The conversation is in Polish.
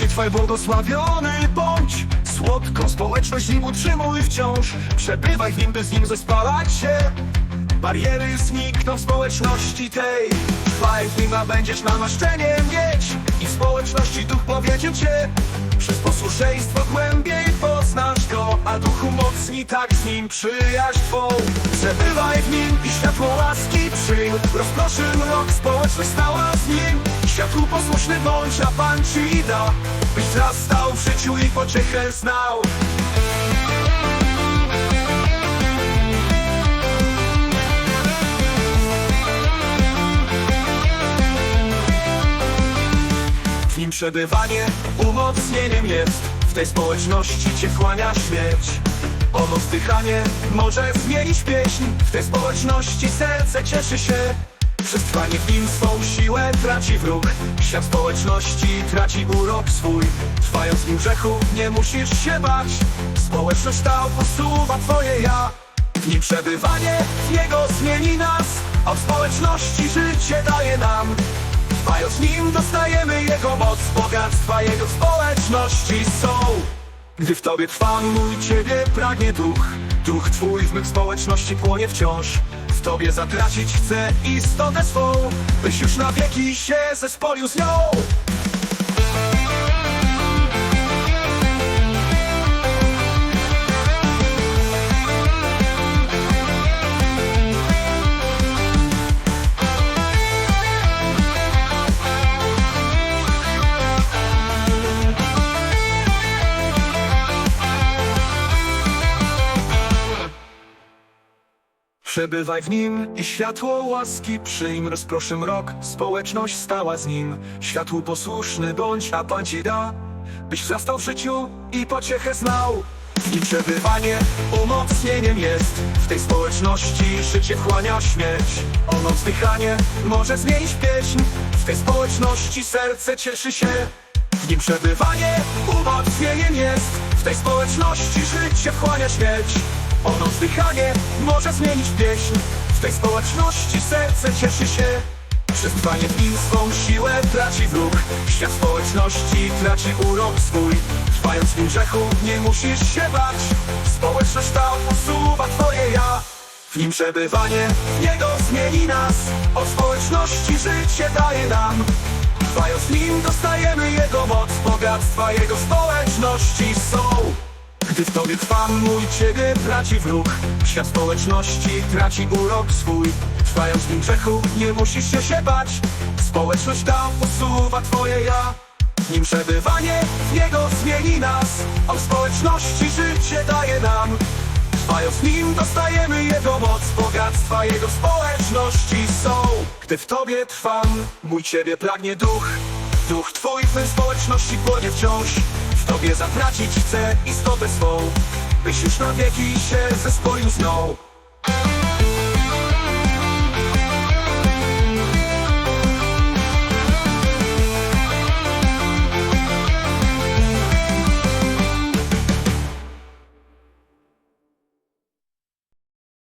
wytrwaj błogosławiony bądź Słodką społeczność nim utrzymuj wciąż. Przebywaj w nim, by z nim zespalać się. Bariery znikną w społeczności tej. Trwaj w nim, a będziesz namaszczenie mieć. I w społeczności duch powiedział cię. Przez posłuszeństwo duch umocni tak z nim przyjaźń twą Przebywaj w nim i światło łaski przyjm. Rozproszy mrok, społeczność stała z nim. Światłu posłuszny bądź, a Pan ci da Byś wzrastał w życiu i pociechę znał. W nim przebywanie umocnieniem jest. W tej społeczności cię wchłania śmierć Ono wzdychanie może zmienić pieśń. W tej społeczności serce cieszy się. Przez trwanie w nim swą siłę traci wróg. Świat społeczności traci urok swój. Trwając w nim grzechu nie musisz się bać. Społeczność ta posuwa twoje ja. W nim przebywanie, w niego zmieni nas A w społeczności życie daje nam. Trwając w nim dostajemy jego moc. Bogactwa jego społeczności są Gdy w tobie trwa mój ciebie pragnie duch. Duch twój w mych społeczności płonie wciąż. W tobie zatracić chcę istotę swą Byś już na wieki się zespolił z nią Przebywaj w nim i światło łaski przyjm. Rozproszy mrok, społeczność stała z nim. Światłu posłuszny bądź, a Pan ci da Byś wzrastał w życiu i pociechę znał. W nim przebywanie umocnieniem jest. W tej społeczności życie wchłania śmierć. Ono wzdychanie może zmienić pieśń. W tej społeczności serce cieszy się. W nim przebywanie umocnieniem jest W tej społeczności życie wchłania śmierć. Ono wzdychanie może zmienić pieśń. W tej społeczności serce cieszy się. Przez trwanie w nim swą siłę traci wróg. Świat społeczności traci urok swój. Trwając w nim grzechu nie musisz się bać. Społeczność ta usuwa twoje ja. W nim przebywanie, niego zmieni nas. Od społeczności życie daje nam Trwając w nim dostajemy jego moc. Bogactwa jego społeczności są. Gdy w tobie trwam mój ciebie traci wróg. Świat społeczności traci urok swój. Trwając nim grzechu nie musisz się się bać Społeczność ta usuwa twoje ja. Nim przebywanie, w niego zmieni nas. On społeczności życie daje nam Trwając nim dostajemy jego moc. Bogactwa jego społeczności są. Gdy w tobie trwam, mój ciebie pragnie duch. Duch twój w tej społeczności płonie wciąż. W tobie zatracić chcę istotę swą Byś już na wieki się zespoił z nią